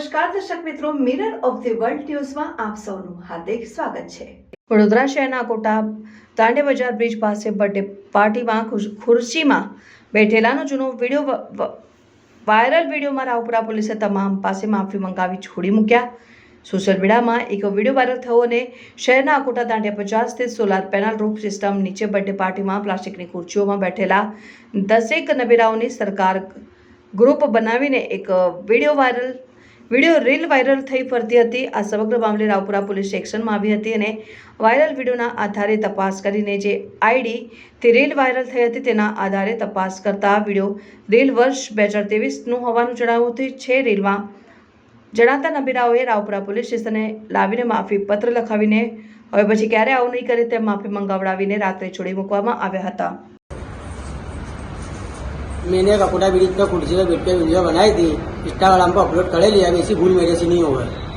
નમસ્કાર, દર્શક મિત્રો મિરર ઓફ ધી વર્લ્ડ ન્યૂઝમાં આપ સૌનું હાર્દિક સ્વાગત છે. વડોદરા શહેરના કોટા દાંડે બજાર બ્રિજ પાસે બર્થડે પાર્ટીમાં ખુરશીમાં બેઠેલાનો જૂનો વીડિયો વાયરલ વિડીયોમાં રાવપુરા પોલીસે તમામ પાસે માફી મંગાવી છોડી મૂક્યા. સોશિયલ મીડિયામાં એક વીડિયો વાયરલ થયો અને શહેરના અકોટા દાંડિયા બજાર સ્થિત સોલાર પેનલ રૂફ સિસ્ટમ નીચે બર્થડે પાર્ટીમાં પ્લાસ્ટિકની ખુરશીઓમાં બેઠેલા દસેક નબેરાઓની સરકાર ગ્રુપ બનાવીને એક video viral video reel viral થઈ ફરતી હતી. આ સમગ્ર મામલે રાવપુરા પોલીસ સેક્શનમાં આવી હતી અને વાયરલ વિડીયોના આધારે તપાસ કરીને જે આઈડી તે રીલ વાયરલ થઈ હતી તેના આધારે તપાસ કરતા વીડિયો રીલ વર્ષ બે હજાર ત્રેવીસનું હોવાનું જણાવ્યું હતું. છે રીલમાં જણાતા નબીરાઓએ રાવપુરા પોલીસ સ્ટેશને લાવીને માફી પત્ર લખાવીને હવે પછી ક્યારે આવું નહીં કરે તેમ માફી મંગાવડાવીને રાત્રે છોડી મૂકવામાં આવ્યા હતા. મેં રાકોટા બ્રિજ પર ખુરશી પર બેઠ વીડિયો બનાવી હતી. ઇન્સ્ટાગ્રામ પર અપલોડ કરેલી અને એસી ભૂલ મેરેસી નહીં હોય.